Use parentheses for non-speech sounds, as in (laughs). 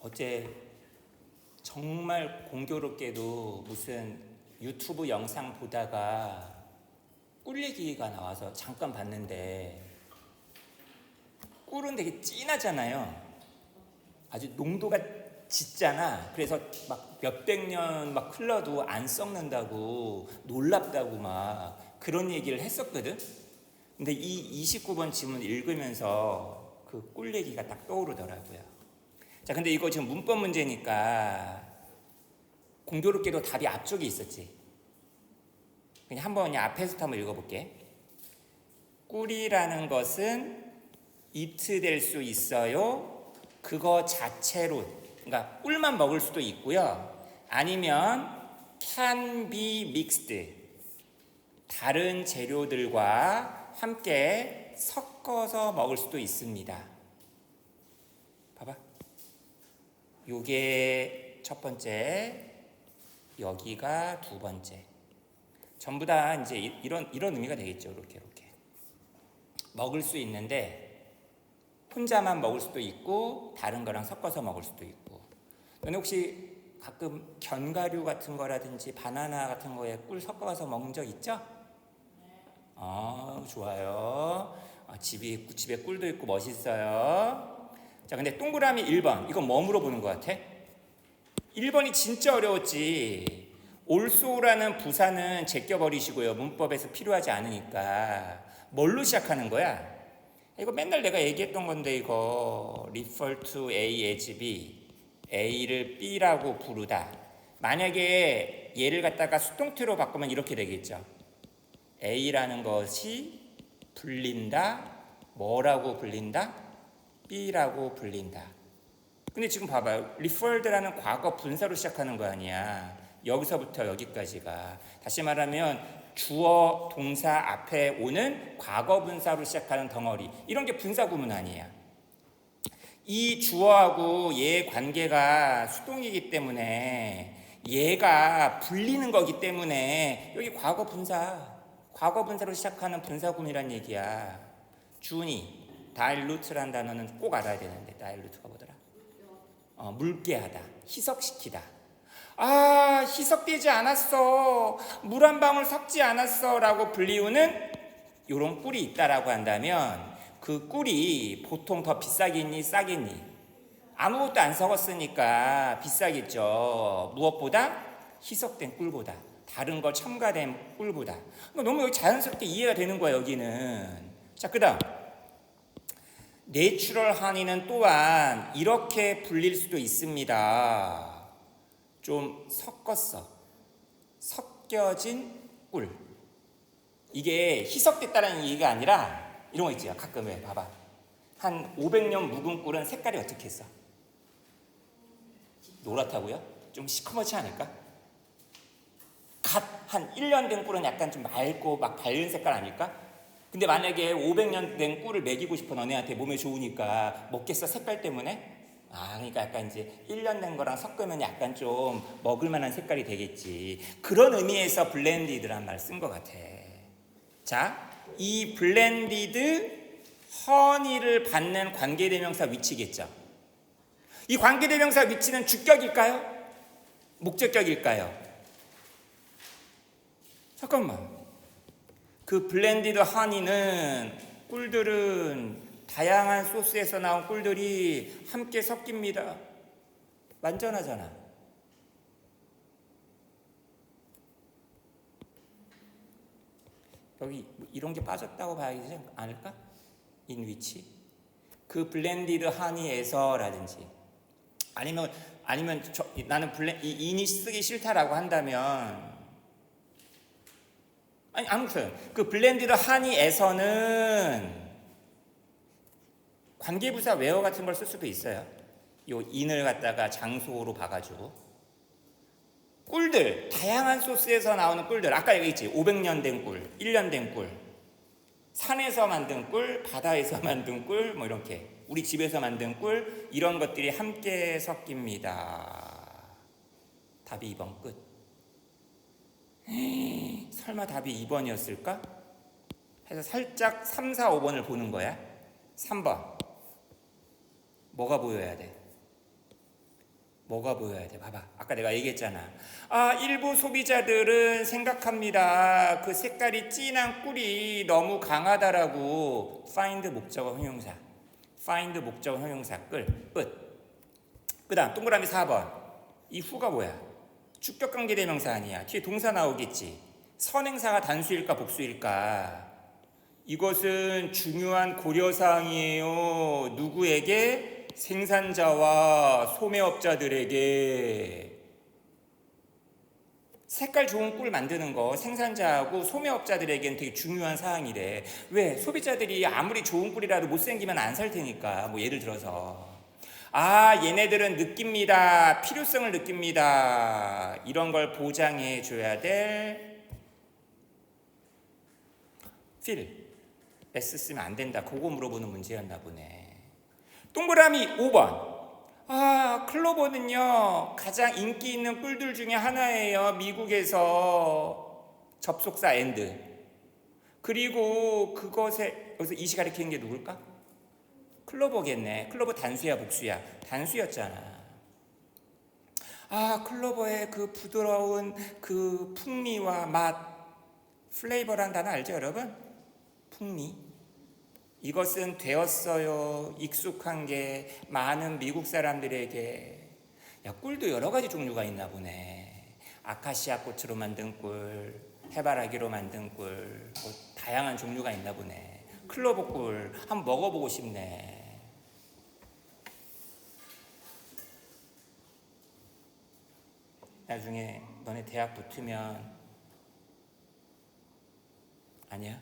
어제 정말 공교롭게도 무슨 유튜브 영상 보다가 꿀 얘기가 나와서 잠깐 봤는데 꿀은 되게 진하잖아요. 아주 농도가 짙잖아. 그래서 막 몇백 년 막 흘러도 안 썩는다고 놀랍다고 막 그런 얘기를 했었거든. 근데 이 29번 지문 읽으면서 그 꿀 얘기가 딱 떠오르더라고요. 자, 근데 이거 지금 문법 문제니까 공교롭게도 답이 앞쪽에 있었지. 그냥 한번 그냥 앞에서부터 한번 읽어볼게. 꿀이라는 것은 이트 될 수 있어요. 그거 자체로, 그러니까 꿀만 먹을 수도 있고요. 아니면 can be mixed. 다른 재료들과 함께 섞어서 먹을 수도 있습니다. 봐봐. 요게 첫 번째, 여기가 두 번째. 전부 다 이제 이- 이런 이런 의미가 되겠죠. 이렇게 이렇게 먹을 수 있는데 혼자만 먹을 수도 있고 다른 거랑 섞어서 먹을 수도 있고. 너네 혹시 가끔 견과류 같은 거라든지 바나나 같은 거에 꿀 섞어서 먹은 적 있죠? 아 좋아요. 아, 집이 집에 꿀도 있고 멋있어요. 자 근데 동그라미 1번 이건 뭐 물어보는 것 같아? 1번이 진짜 어려웠지. 올소라는 부사는 제껴버리시고요. 문법에서 필요하지 않으니까. 뭘로 시작하는 거야? 이거 맨날 내가 얘기했던 건데 이거 refer to A as B. A를 B라고 부르다. 만약에 얘를 갖다가 수동태로 바꾸면 이렇게 되겠죠. A라는 것이 불린다. 뭐라고 불린다? B라고 불린다. 근데 지금 봐봐요. referred라는 과거 분사로 시작하는 거 아니야. 여기서부터 여기까지가. 다시 말하면 주어 동사 앞에 오는 과거 분사로 시작하는 덩어리. 이런 게 분사 구문 아니야. 이 주어하고 얘의 관계가 수동이기 때문에 얘가 불리는 거기 때문에 여기 과거 분사, 과거 분사로 시작하는 분사 구문이란 얘기야. 준이, 다일루트란 단어는 꼭 알아야 되는데 다일루트가 뭐더라? 어, 묽게 하다, 희석시키다. 아, 희석되지 않았어. 물 한 방울 섞지 않았어 라고 불리우는 요런 꿀이 있다라고 한다면 그 꿀이 보통 더 비싸겠니, 싸겠니? 아무것도 안 섞었으니까 비싸겠죠. 무엇보다 희석된 꿀보다 다른 거 첨가된 꿀보다. 그러니까 너무 자연스럽게 이해가 되는 거야 여기는. 자, 그 다음 내추럴 하니는 또한 이렇게 불릴 수도 있습니다. 좀 섞었어. 섞여진 꿀. 이게 희석됐다는 얘기가 아니라 이런 거 있지요. 가끔 왜 봐봐. 한 500년 묵은 꿀은 색깔이 어떻게 했어? 노랗다고요? 좀 시커멓지 않을까? 갓 한 1년 된 꿀은 약간 좀 맑고 막 밝은 색깔 아닐까? 근데 만약에 500년 된 꿀을 먹이고 싶어 너네한테 몸에 좋으니까 먹겠어 색깔 때문에? 아 그러니까 약간 이제 1년 된 거랑 섞으면 약간 좀 먹을 만한 색깔이 되겠지 그런 의미에서 블렌디드란 말 쓴 것 같아 자 이 블렌디드 허니를 받는 관계대명사 위치겠죠 이 관계대명사 위치는 주격일까요? 목적격일까요? 잠깐만 그 블렌디드 허니는 꿀들은 다양한 소스에서 나온 꿀들이 함께 섞입니다. 완전하잖아. 여기 이런 게 빠졌다고 봐야 되지 않을까? 인 위치. 그 블렌디드 허니에서라든지 아니면 아니면 저, 나는 블렌 이 인이 쓰기 싫다라고 한다면 아니 아무튼 그 블렌디드 하니에서는 관계부사 웨어 같은 걸 쓸 수도 있어요. 요 인을 갖다가 장소로 봐가지고 꿀들 다양한 소스에서 나오는 꿀들 아까 얘기했지 500년 된 꿀, 1년 된 꿀, 산에서 만든 꿀, 바다에서 (laughs) 만든 꿀, 뭐 이렇게 우리 집에서 만든 꿀 이런 것들이 함께 섞입니다. 답이 2번 끝. 설마 답이 2번이었을까? 해서 살짝 3, 4, 5번을 보는 거야. 3번. 뭐가 보여야 돼? 뭐가 보여야 돼? 봐봐. 아까 내가 얘기했잖아. 아, 일부 소비자들은 생각합니다. 그 색깔이 진한 꿀이 너무 강하다라고. find 목적어 형용사. find 목적어 형용사 끌. 끝. 그 다음 동그라미 4번. 이 후가 뭐야? 주격 관계 대명사 아니야. 뒤에 동사 나오겠지. 선행사가 단수일까 복수일까? 이것은 중요한 고려 사항이에요. 누구에게? 생산자와 소매업자들에게 색깔 좋은 꿀 만드는 거 생산자하고 소매업자들에게는 되게 중요한 사항이래. 왜? 소비자들이 아무리 좋은 꿀이라도 못생기면 안 살 테니까. 뭐 예를 들어서. 아, 얘네들은 느낍니다. 필요성을 느낍니다. 이런 걸 보장해 줘야 될 feel. S 쓰면 안 된다. 그거 물어보는 문제였나 보네. 동그라미 5번. 아, 클로버는요, 가장 인기 있는 꿀들 중에 하나예요. 미국에서 접속사 엔드. 그리고 그것에, 여기서 이시 가리키는 게 누굴까? 클로버겠네. 클로버 단수야, 복수야? 단수였잖아. 아, 클로버의 그 부드러운 그 풍미와 맛, 플레이버란 단어 알죠, 여러분? 풍미. 이것은 되었어요. 익숙한 게 많은 미국 사람들에게. 야, 꿀도 여러 가지 종류가 있나 보네. 아카시아 꽃으로 만든 꿀, 해바라기로 만든 꿀, 뭐 다양한 종류가 있나 보네. 클로버 꿀 한번 먹어보고 싶네. 나중에 너네 대학 붙으면 아니야?